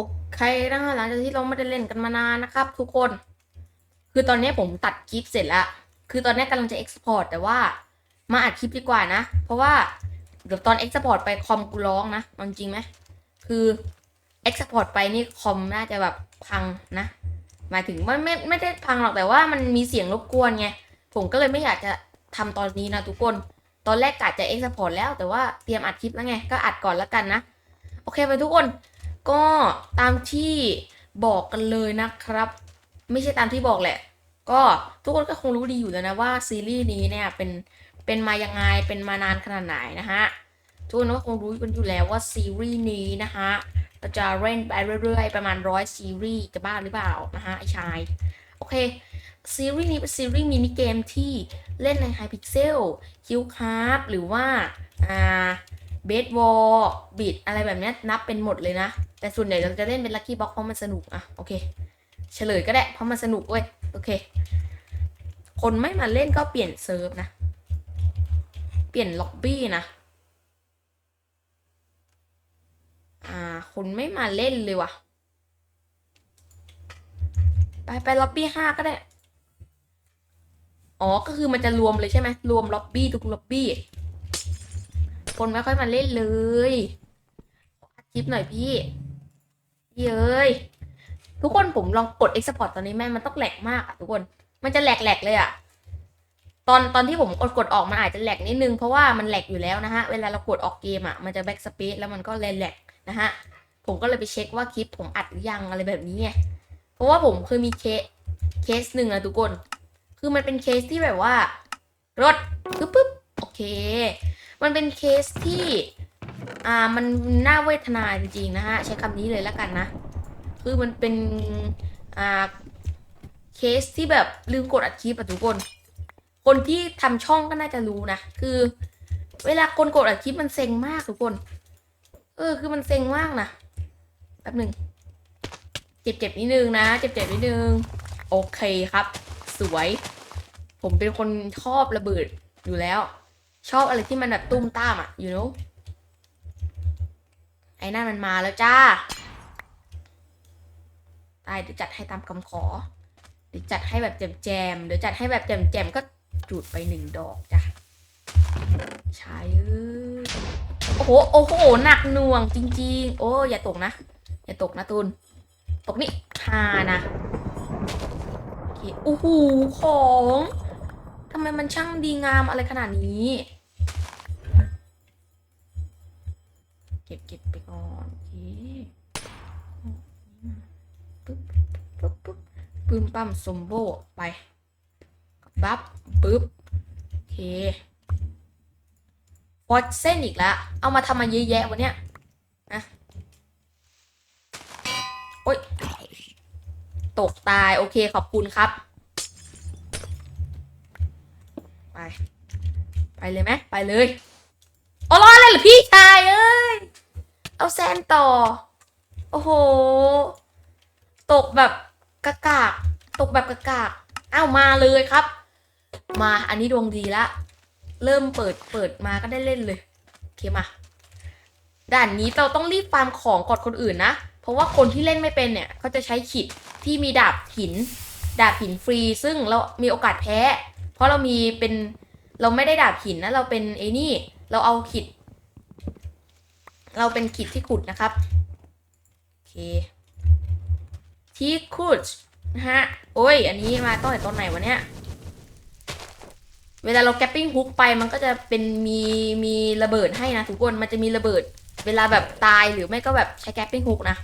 โอเคนะคะหลังจากที่เราไม่ได้เล่นกันมานานนะครับ ทุกคน คือตอนนี้ผมตัดคลิปเสร็จแล้ว คือตอนนี้กำลังจะ export แต่ว่ามาอัดคลิปดีกว่านะ เพราะว่าเดี๋ยวตอน export ไปคอมกูร้องนะเอาจริงไหมคือ export ไปนี่คอมน่าจะแบบพังนะ หมายถึงว่าไม่ไม่ได้พังหรอกแต่ว่ามันมีเสียงรบกวนไง ผมก็เลยไม่อยากจะทำตอนนี้นะทุกคน ตอนแรกกะจะ export แล้วแต่ว่าเตรียมอัดคลิปแล้วไง ก็อัดก่อนแล้วกันนะ โอเคไปทุกคน ก็ตามที่บอกกันเลยนะครับ ไม่ใช่ตามที่บอกแหละ ก็ทุกคนก็คงรู้ดีอยู่แล้วนะว่าซีรีส์นี้เนี่ยเป็นเป็นมายังไงเป็นมานานขนาดไหนนะฮะทุกคนก็คงรู้กันอยู่แล้วว่าซีรีส์นี้นะฮะเราจะเล่นไปเรื่อยๆประมาณร้อยซีรีส์จะบ้าหรือเปล่านะฮะไอชายโอเคซีรีส์นี้เป็นซีรีส์มินิเกมที่เล่นในไฮพิกเซลคิวคาร์หรือว่าอ่า เบสบอลบิดอะไรแบบนี้นับเป็นหมดเลยนะ แต่ส่วนใหญ่เราจะเล่นเป็นลัคกี้บ็อกเพราะมันสนุกอะโอเค เฉลยก็ได้เพราะมันสนุกเว้ยโอเค คนไม่มาเล่นก็เปลี่ยนเซิร์ฟนะ เปลี่ยนล็อบบี้นะอ่าคนไม่มาเล่นเลยว่ะ ไปไปล็อบบี้ห้าก็ได้ อ๋อ ก็คือมันจะรวมเลยใช่ไหมรวมล็อบบี้ทุกล็อบบี้ คนไม่ค่อยมาเล่นเลยคลิปหน่อยพี่พี่เอ้ยทุกคนผมลองกด export ตอนนี้แม่มันต้องแหลกมากอะทุกคน มันจะแหลกแหลกเลยอะตอนตอนที่ผมกดกดออกมันอาจจะแหลกนิดนึง เพราะว่ามันแหลกอยู่แล้วนะฮะ เวลาเรากดออกเกมอะมันจะ backspace แล้วมันก็เลยแหลกนะฮะ ผมก็เลยไปเช็คว่าคลิปผมอัดหรือยังอะไรแบบนี้ไง เพราะว่าผมเคยมีเคสเคสหนึ่งอะทุกคน คือมันเป็นเคสที่แบบว่ารถปึ๊บปึ๊บโอเค มันเป็นเคสที่อ่ามันน่าเวทนาจริงๆนะฮะใช้คำนี้เลยแล้วกันนะ คือมันเป็นอ่าเคสที่แบบลืมกดอัดคลิปอะทุกคน คนที่ทำช่องก็น่าจะรู้นะ คือ เวลาคนกดอัดคลิปมันเซ็งมากทุกคน เออคือมันเซ็งมากนะแป๊บหนึ่งเจ็บๆนิดนึงนะเจ็บๆนิดนึงโอเคครับ สวย ผมเป็นคนชอบระเบิดอยู่แล้ว ชอบอะไรที่มันแบบตุ้มตามอะ you know ไอ้นั่นมันมาแล้วจ้าได้เดี๋ยวจัดให้ตามคำขอ เดี๋ยวจัดให้แบบแจมๆเดี๋ยวจัดให้แบบแจมๆก็จุดไปหนึ่งดอกจ้ะใช้โอ้โห โอ้โห หนักหน่วงจริง ๆ โอ้อย่าตกนะ อย่าตกนะตูน ตกนี่ฮานะ โอเคโอ้โห ของ ทำไมมันช่างดีงามอะไรขนาดนี้ เก็บเก็บไปก่อนโอเคปึ๊บปึ๊บปึ๊บปึ้มปั้มสมโบไปบับปึ๊บโอเคฟอดเส้นอีกแล้ว เอามาทำมาเยอะแยะวันเนี้ยนะโอ๊ย ตกตาย โอเคขอบคุณครับ ไป ไปเลยไหมไปเลยอ๋อรออะไรเหรอพี่ชายเอ้ย เอาแซนต่อ โอ้โห ตกแบบกะกากตกแบบกะกากอ้าวมาเลยครับ มาอันนี้ดวงดีละ เริ่มเปิดเปิดมาก็ได้เล่นเลยโอเคมาด่านนี้เราต้องรีบฟาร์มของก่อนคนอื่นนะ เพราะว่าคนที่เล่นไม่เป็นเนี่ยเขาจะใช้ขิดที่มีดาบหิน ดาบหินฟรี ซึ่งเรามีโอกาสแพ้ เพราะเรามีเป็น เราไม่ได้ดาบหินนะเราเป็นไอ้นี่ เราเอาขิด เราเป็นขิดที่ขุดนะครับโอเคที่ขุดนะฮะโอ้ย อันนี้มาตั้งแต่ตอนไหนวะเนี่ยเวลาเราแกปปิ้งฮุกไปมันก็จะเป็นมีมีระเบิดให้นะทุกคนมันจะมีระเบิด เวลาแบบตายหรือไม่ก็แบบใช้แกปปิ้งฮุกนะ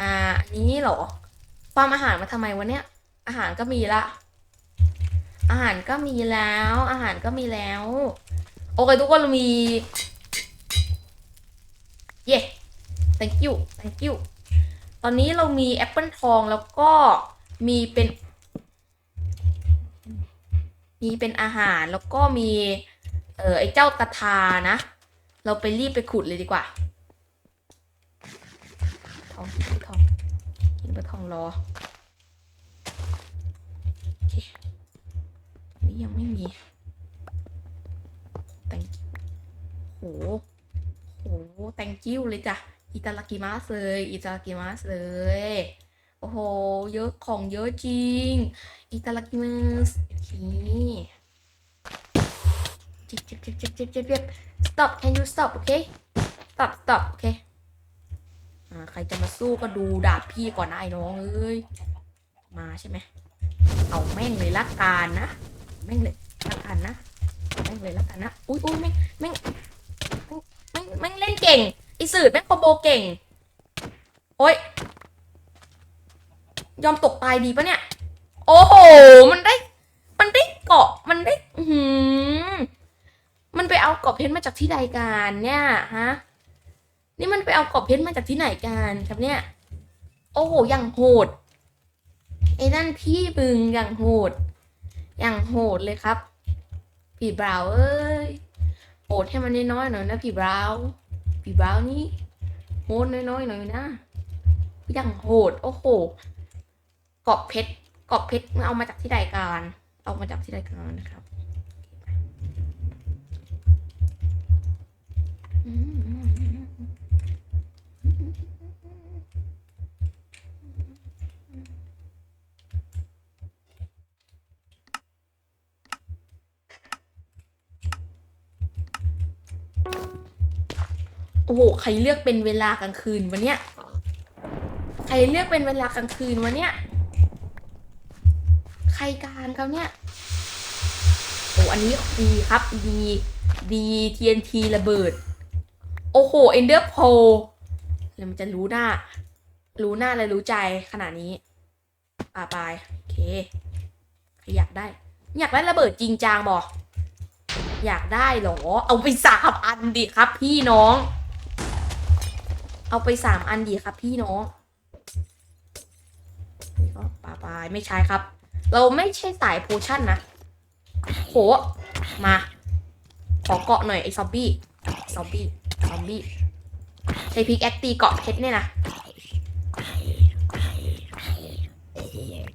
อ่าอันนี้เหรอความอาหารมาทำไมวะเนี่ยอาหารก็มีละ อาหารก็มีแล้ว อาหารก็มีแล้ว โอเคทุกคนเรามีเย้ thank you thank you ตอนนี้เรามีแอปเปิลทองแล้วก็มีเป็น มีเป็นอาหารแล้วก็มี เออไอเจ้ากระทานะ เราไปรีบไปขุดเลยดีกว่า ทองกินทองกินไปทองรอ นี้ยังไม่มี thank you โหโห thank you เลยจ้ะอิตาลากิมัสเลยอิตาลากิมัสเลยโอ้โห เยอะของเยอะจริงอิตาลากิมัสนี่จ็บจ็บจ็บจ็บจ็บจ็บจ็บ stop can you stop okay stop stop okay อ่าใครจะมาสู้ก็ดูดาบพี่ก่อนนะไอ้น้องเอ้ย มาใช่ไหม เอาแม่งเลยละกันนะ แม่งเลยละกันนะแม่งเลยละกันนะอุ้ยอุ้ยแม่งแม่งแม่งแม่งเล่นเก่งไอสื่อแม่งคอมโบเก่งโอ้ยยอมตกตายดีปะเนี่ย โอ้โห มันได้ มันได้เกาะ มันได้ อื้อหือมันไปเอาเกาะเพชรมาจากที่ใดกันเนี่ยฮะ นี่มันไปเอาเกาะเพชรมาจากที่ไหนกันครับเนี่ย โอ้โห อย่างโหด ไอ้นั่นพี่บึงอย่างโหด อย่างโหดเลยครับ ผีบราวน์เอ้ยโหดให้มันน้อยๆหน่อยนะผีบราวน์ผีบราวน์นี่โหดน้อยๆหน่อยนะอย่างโหดโอ้โหกาะเพชรกาะเพชรมันเอามาจากที่ใดกันเอามาจากที่ใดกันนะครับโอ้โหใครเลือกเป็นเวลากลางคืนวันเนี้ยใครเลือกเป็นเวลากลางคืนวันเนี้ยใครการเขาเนี่ยโอ้อันนี้ดีครับดีดี TNT ระเบิด โอ้โห Ender p o แล้วมันจะรู้หน้า รู้หน้าเลยรู้ใจขนาดนี้ป่าไปโอเคอยากได้ อยากได้ระเบิดจริงจังบอกอยากได้เหรอ เอาไปสามอันดิครับพี่น้อง เอาไปสามอันดีครับพี่น้องนี่ก็ป่าปายไม่ใช่ครับ เราไม่ใช่สายโพชั่นนะโหมา ขอเกาะหน่อยไอ้ซอมบี้ซอมบี้ซอมบี้ใช้พิกแอคตีเกาะเพชรเนี่ยนะ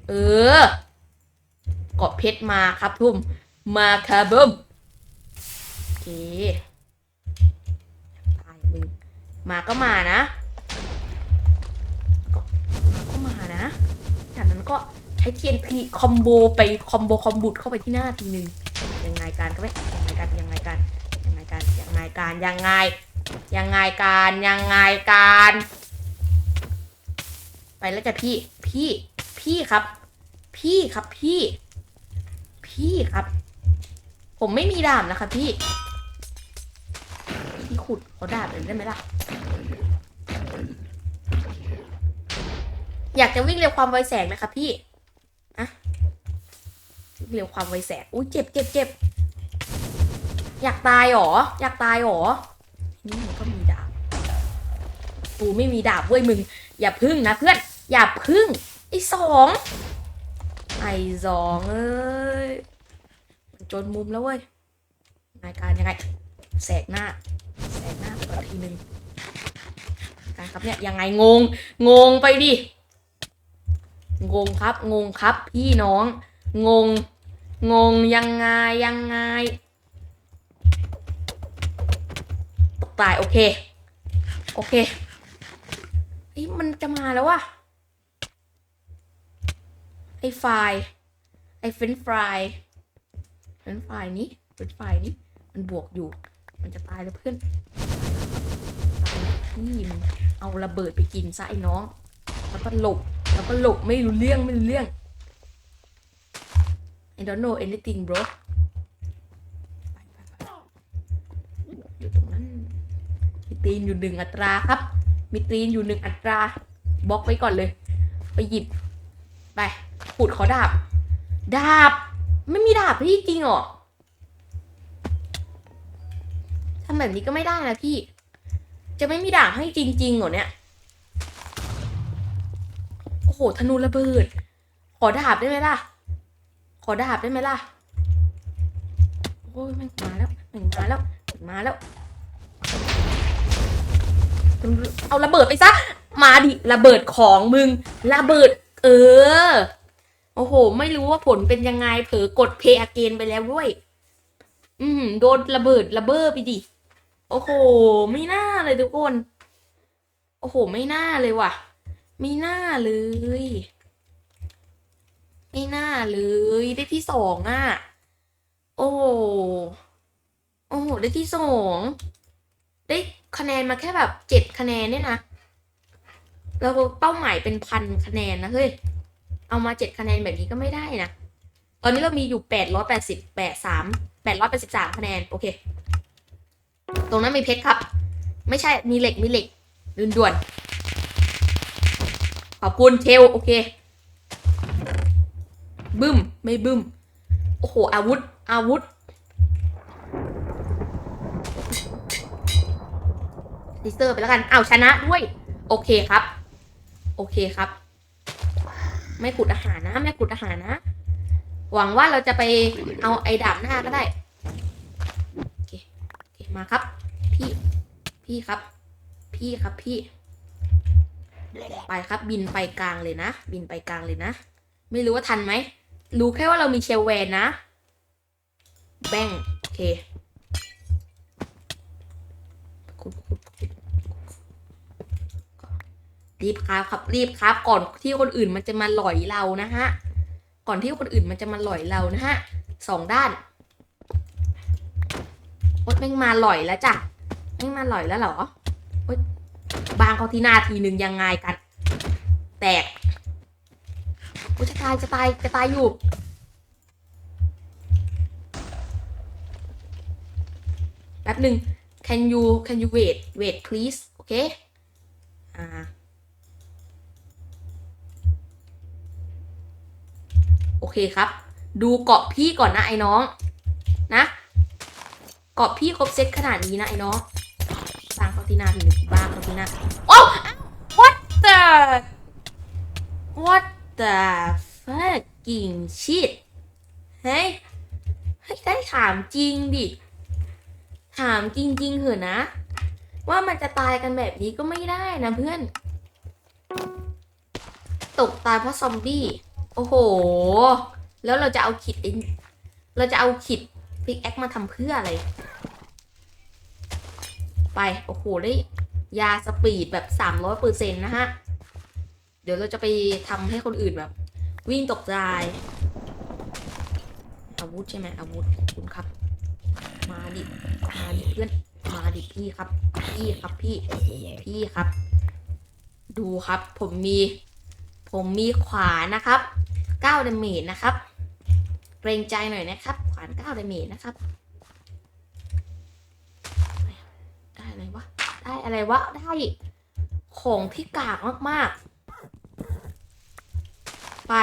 เออเกาะเพชรมาครับทุ่มมาครับบุ้มโอเค มาก็มานะ ก็มานะ จากนั้นก็ใช้ TNT คอมโบไปคอมโบคอมบุดเข้าไปที่หน้าทีนึงยังไงการก็ไม่ยังไงการยังไงการยังไงการยังไงการยังไงยังไงการยังไงการ ไปแล้วจ้ะพี่พี่พี่ครับ พี่ครับพี่ พี่ครับ ผมไม่มีดาบนะครับพี่พี่ ขุดขอดาบหน่อยได้ไหมล่ะ อยากจะวิ่งเร็วความไวแสงไหมครับพี่อะวิ่งเร็วความไวแสงอุ้ยเจ็บเจ็บเจ็บอยากตายหรอ อยากตายหรอ นี่มันก็มีดาบ กูไม่มีดาบเว้ยมึง อย่าพึ่งนะเพื่อน อย่าพึ่ง ไอ้สอง ไอ้สองเอ้ย มันจนมุมแล้วเว้ยนายการยังไง แสกหน้า แสกหน้าก่อนทีนึงการครับเนี่ยยังไงงง งงไปดิ งงครับ งงครับ พี่น้อง งง งงยังไงยังไงตกตายโอเค โอเคเฮ้มันจะมาแล้ววะไอ้ไฟไอ้เฟนฟรายเฟนฟรายนี้เฟนฟรายนี้มันบวกอยู่ มันจะตายแล้วเพื่อนนี่มันเอาระเบิดไปกินซะไอ้น้อง แล้วก็หลบ แล้วก็หลบไม่รู้เรื่องไม่รู้เรื่อง I don't know anything bro ไปไปไปอยู่ตรงนั้น มีตีนอยู่หนึ่งอัตราครับ มีตีนอยู่หนึ่งอัตรา บล็อกไว้ก่อนเลย ไปหยิบ ไปขุดขอดาบ ดาบ ไม่มีดาบพี่จริงเหรอ ทำแบบนี้ก็ไม่ได้นะพี่ จะไม่มีดาบให้จริงๆเหรอเนี่ย โอ้โห ธนูระเบิด ขอดาบได้ไหมล่ะ ขอดาบได้ไหมล่ะ โอ้ยม่งมาแล้วม่งมาแล้วม่งมาแล้ว เอาระเบิดไปซะ มาดิ ระเบิดของมึง ระเบิด เออ โอ้โห ไม่รู้ว่าผลเป็นยังไง เผลอกดเพย์อเกนไปแล้วด้วย อืม โดนระเบิดระเบ้อไปดิ โอ้โห ไม่น่าเลยทุกคน โอ้โห ไม่น่าเลยว่ะ ไม่น่าเลย ไม่น่าเลย ได้ที่สองอะ โอ้โห โอ้โห ได้ที่สอง ได้คะแนนมาแค่แบบเจ็ดคะแนนเนี่ยนะแล้วเป้าหมายเป็นพันคะแนนนะเฮ้ย เอามาเจ็ดคะแนนแบบนี้ก็ไม่ได้นะ ตอนนี้เรามีอยู่แปดร้อยแปดสิบแปดสามแปดร้อยแปดสิบสามคะแนน โอเค ตรงนั้นมีเพชรครับ ไม่ใช่มีเหล็กมีเหล็กด่วนขอบคุณเชลโอเคบึ้มไม่บึ้มโอ้โหอาวุธ อาวุธ ดิสเตอร์ไปแล้วกันเอาวชนะด้วย โอเคครับ โอเคครับ ไม่ขุดอาหารนะ ไม่ขุดอาหารนะ หวังว่าเราจะไปเอาไอ้ดาบหน้าก็ได้ มาครับ พี่ พี่ครับ พี่ครับพี่ ไปครับ บินไปกลางเลยนะ บินไปกลางเลยนะ ไม่รู้ว่าทันไหม รู้แค่ว่าเรามีเชลแวนนะ แบงโอเครีบครับครับรีบครับ ก่อนที่คนอื่นมันจะมาหลอยเรานะฮะ ก่อนที่คนอื่นมันจะมาหลอยเรานะฮะสองด้าน อ๊ยแม่งมาหล่อยแล้วจ้ะแม่งมาหล่อยแล้วเหรอโอ๊ยบางเขาทีหน้าทีหนึ่งยังไงกัน แตกโอ๊ยจะตายจะตายจะตายอยู่แป๊บหนึ่ง can you can you wait wait please โอเคอ่าโอเคครับ ดูเกาะพี่ก่อนนะไอ้น้อง นะ เกาะพี่ครบเซตขนาดนี้นะไอ้น้องบางเขาที่หน้าทีหนึ่งบ้างเขาที่หน้าโอ้ what the what the fucking shit เฮ้ยให้ได้ถามจริงดิ ถามจริงๆเหอะนะ ว่ามันจะตายกันแบบนี้ก็ไม่ได้นะเพื่อน ตกตายเพราะซอมบี้ โอ้โห แล้วเราจะเอาขิดเราจะเอาขิด พิกแอคมาทำเพื่ออะไร ไป โอ้โห ได้ยาสปีดแบบสามร้อยเปอร์เซ็นต์นะฮะ เดี๋ยวเราจะไปทำให้คนอื่นแบบ วิ่งตกใจอาวุธใช่ไหมอาวุธคุณครับ มาดิ มาดิเพื่อน มาดิพี่ครับ พี่ครับพี่ พี่ครับ ดูครับ ผมมี ผมมีขวานะครับ9ดาเมจนะครับ เกรงใจหน่อยนะครับ ขวาดาเมจนะครับ ได้อะไรวะ ได้อะไรวะ ได้ของที่กากมากๆ ไป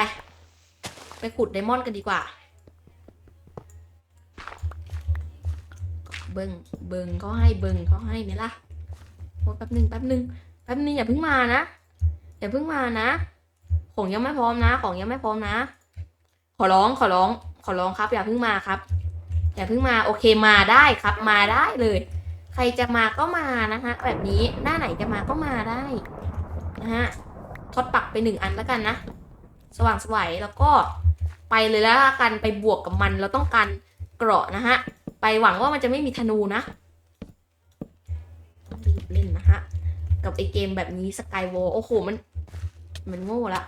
ไปขุดไดมอนด์กันดีกว่า เบิงเบิงเขาให้เบิงเขาให้ไหมล่ะโอ้แป๊บหนึ่งแป๊บหนึ่งแป๊บหนึ่งอย่าเพิ่งมานะ อย่าเพิ่งมานะ ของยังไม่พร้อมนะ ของยังไม่พร้อมนะ ขอร้องขอร้อง ขอร้องครับ อย่าเพิ่งมาครับ อย่าเพิ่งมาโอเคมาได้ครับ มาได้เลย ใครจะมาก็มานะคะแบบนี้หน้าไหนจะมาก็มาได้นะฮะทดปักไปหนึ่งอันแล้วกันนะ สว่างสวัยแล้วก็ไปเลยแล้วกันไปบวกกับมันเราต้องการเกราะนะฮะไปหวังว่ามันจะไม่มีธนูนะต้องรีบเล่นนะฮะกับไอเกมแบบนี้สกายวอลโอ้โหมัน มันโง่ละ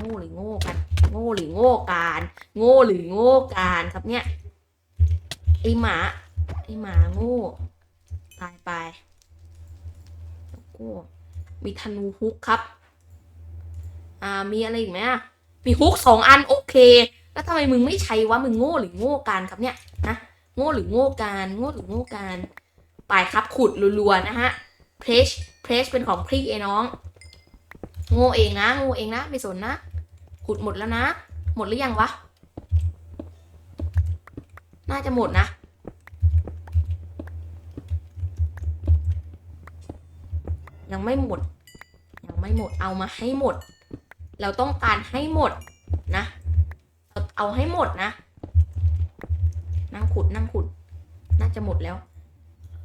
โง่หรือโง่กัน โง่หรือโง่การ โง่หรือโง่การครับเนี่ยไอหมาไอหมาโง่ตายไปแล้วก็มีธนูฮุกครับ อ่ามีอะไรอีกไหมมีฮุกสองอันโอเค แล้วทำไมมึงไม่ใช้วะมึงโง่หรือโง่การครับเนี่ยนะโง่หรือโง่การโง่หรือโง่การไปครับขุดรัวๆนะฮะเพลชเพลชเป็นของพี่ไอ้น้องโง่เองนะโง่เองนะไม่สนนะ ขุดหมดแล้วนะ หมดหรือยังวะ น่าจะหมดนะ ยังไม่หมด ยังไม่หมด เอามาให้หมด เราต้องการให้หมดนะ เอาเอาให้หมดนะ นั่งขุดนั่งขุด น่าจะหมดแล้ว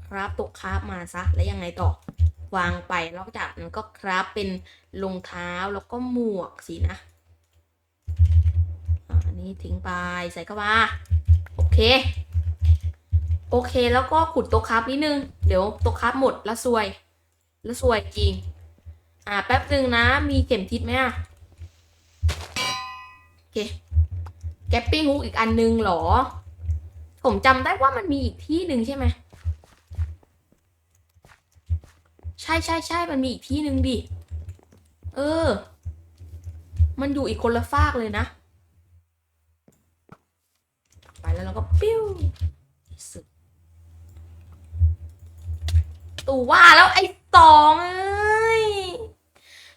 ครับตกคราบมาซะ แล้วยังไงต่อวางไปแล้วจากนั้นก็คราบเป็นรองเท้าแล้วก็หมวกสินะ นี้ทิ้งไปใส่เข้ามาโอเค โอเคแล้วก็ขุดต๊ะคราบนิดนึง เดี๋ยวต๊ะคราบหมดแล้วซวย แล้วสวยจริง อ่าแป๊บหนึ่งนะ มีเข็มทิศไหมอะโอเคแกปปิ้งฮุกอีกอันนึงเหรอ ผมจำได้ว่ามันมีอีกที่หนึ่งใช่ไหมใช่ใช่ใช่มันมีอีกที่หนึ่งดิ เออ มันอยู่อีกคนละฟากเลยนะ ไป แล้วเราก็ปิ้วสึกตูว่าแล้วไอ้ตองเอ้ย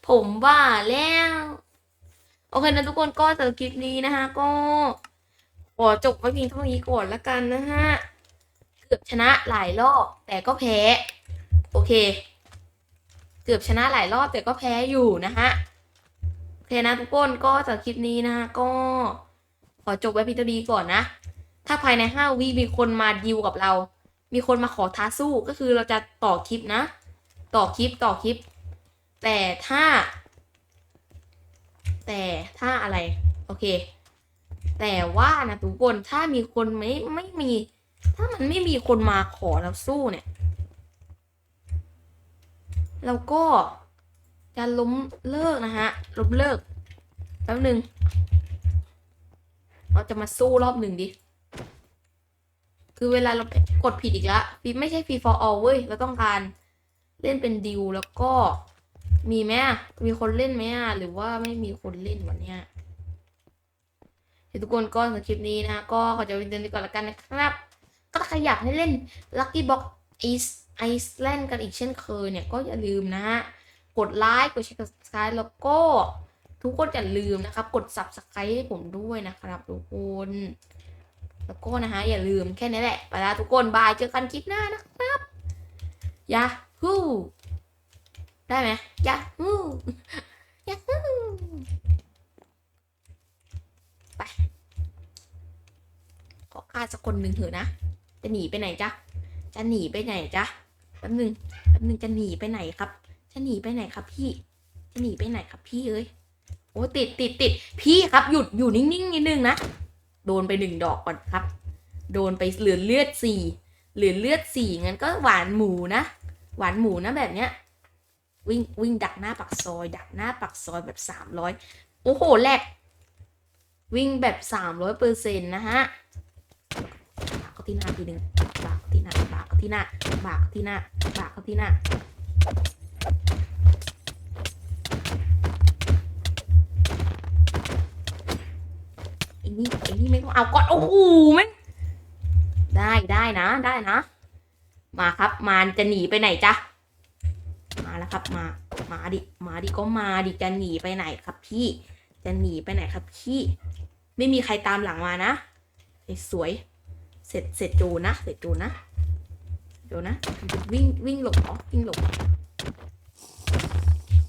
ผมว่าแล้ว โอเคนะทุกคนก็สำหรับคลิปนี้นะคะก็ขอจบไว้เพียงเท่านี้ก่อนละกันนะฮะเกือบชนะหลายรอบแต่ก็แพ้ โอเค เกือบชนะหลายรอบแต่ก็แพ้อยู่นะฮะโอเคนะทุกคนก็สำหรับคลิปนี้นะฮะก็ขอจบไว้เพียงเท่านี้ก่อนนะ ถ้าภายในห้าวิมีคนมาดิวกับเรา มีคนมาขอท้าสู้ก็คือเราจะต่อคลิปนะ ต่อคลิปต่อคลิป แต่ถ้า แต่ถ้าอะไร โอเค แต่ว่านะทุกคนถ้ามีคนไม่ไม่มี ถ้ามันไม่มีคนมาขอเราสู้เนี่ย เราก็จะล้มเลิกนะฮะล้มเลิกแป๊บหนึ่งเราจะมาสู้รอบหนึ่งดิ คือเวลาเรากดผิดอีกแล้วฟีไม่ใช่ฟรี for all เว้ย เราต้องการเล่นเป็นดิวแล้วก็มีไหมมีคนเล่นไหมหรือว่าไม่มีคนเล่นวันเนี้ยเดี๋ยวทุกคนก็สำหรับคลิปนี้นะ ก็ขอจะเป็นเดือนี้ก่อนละกันนะครับ ก็ถ้าใครอยากให้เล่น Lucky Box East Iceland กันอีกเช่นเคยเนี่ย ก็อย่าลืมนะฮะ กดไลค์กดแชร์กด subscribe แล้วก็ทุกคนอย่าลืมนะครับ กด subscribe ให้ผมด้วยนะครับทุกคน แล้วก็นะฮะอย่าลืมแค่นี้แหละไปแล้วทุกคนบายเจอกันคลิปหน้านะครับยาฮู้ได้ไหมยาฮู้ยาฮู้ไปขอฆ่าสักคนหนึ่งเถอะนะ จะหนีไปไหนจ๊ะจะหนีไปไหนจ๊ะแป๊บหนึ่งแป๊บหนึ่งจะหนีไปไหนครับ จะหนีไปไหนครับพี่ จะหนีไปไหนครับพี่เอ้ยโอ้ติดติดติดพี่ครับหยุดอยู่นิ่งๆนิดนึงนะ โดนไปหนึ่งดอกก่อนครับ โดนไปเหลือเลือดสี่เหลือเลือดสี่งั้นก็หวานหมูนะ หวานหมูนะแบบเนี้ย วิ่งวิ่งดักหน้าปักซอย ดักหน้าปักซอยแบบสามร้อยโอ้โหแลกวิ่งแบบสามร้อยเปอร์เซ็นต์นะฮะบากที่หน้าทีหนึ่งบากที่หน้าบากที่หน้าบากที่หน้าบากที่หน้า นี่ไอ้นี่ไม่ต้องเอาก่อนโอ้โหแม่งได้ได้นะได้นะ มาครับมารจะหนีไปไหนจ๊ะ มาแล้วครับมา มาดิ มาดิก็มาดิจะหนีไปไหนครับพี่ จะหนีไปไหนครับพี่ ไม่มีใครตามหลังมานะไอ้สวย เสร็จเสร็จโจนะ เสร็จโจนะเดี๋ยวนะ วิ่งวิ่งหลบเหรอวิ่งหลบ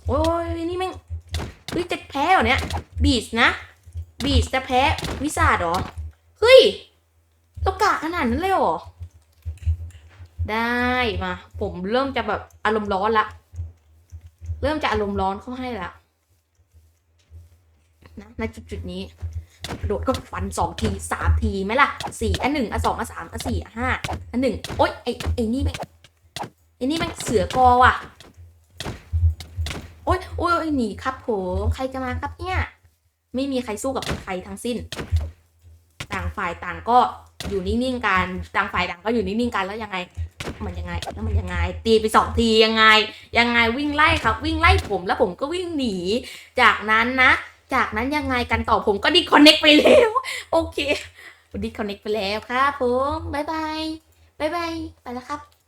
โอ้ยนี่แม่งเฮ้ยจะแพ้เหรอเนี่ยบีสนะ บีสจะแพ้วิสาดเหรอ เฮ้ยเรากะขนาดนั้นเลยเหรอ ได้มา ผมเริ่มจะแบบอารมณ์ร้อนละ เริ่มจะอารมณ์ร้อนเข้าให้ละนะในจุดจุดนี้โดดก็ฟันสองทีสามทีไหมล่ะสี่อันหนึ่งอันสองอันสามอันสี่อันห้าอันหนึ่งโอ๊ยไอ้ไอ้นี่แม่งไอ้นี่แม่งเสือกอว่ะ โอ๊ยโอ๊ยโอ๊ยหนีครับผมใครจะมาครับเนี่ย ไม่มีใครสู้กับใครทั้งสิ้น ต่างฝ่ายต่างก็อยู่นิ่งๆกันต่างฝ่ายต่างก็อยู่นิ่งๆกันแล้วยังไง มันยังไงแล้วมันยังไง ตีไปสองทียังไง ยังไงวิ่งไล่ครับ วิ่งไล่ผมแล้วผมก็วิ่งหนี จากนั้นนะ จากนั้นยังไงกันต่อผมก็ดิคอนเน็กไปแล้วโอเคดิคอนเน็กไปแล้วครับผมบายบายบายบายไปแล้วครับ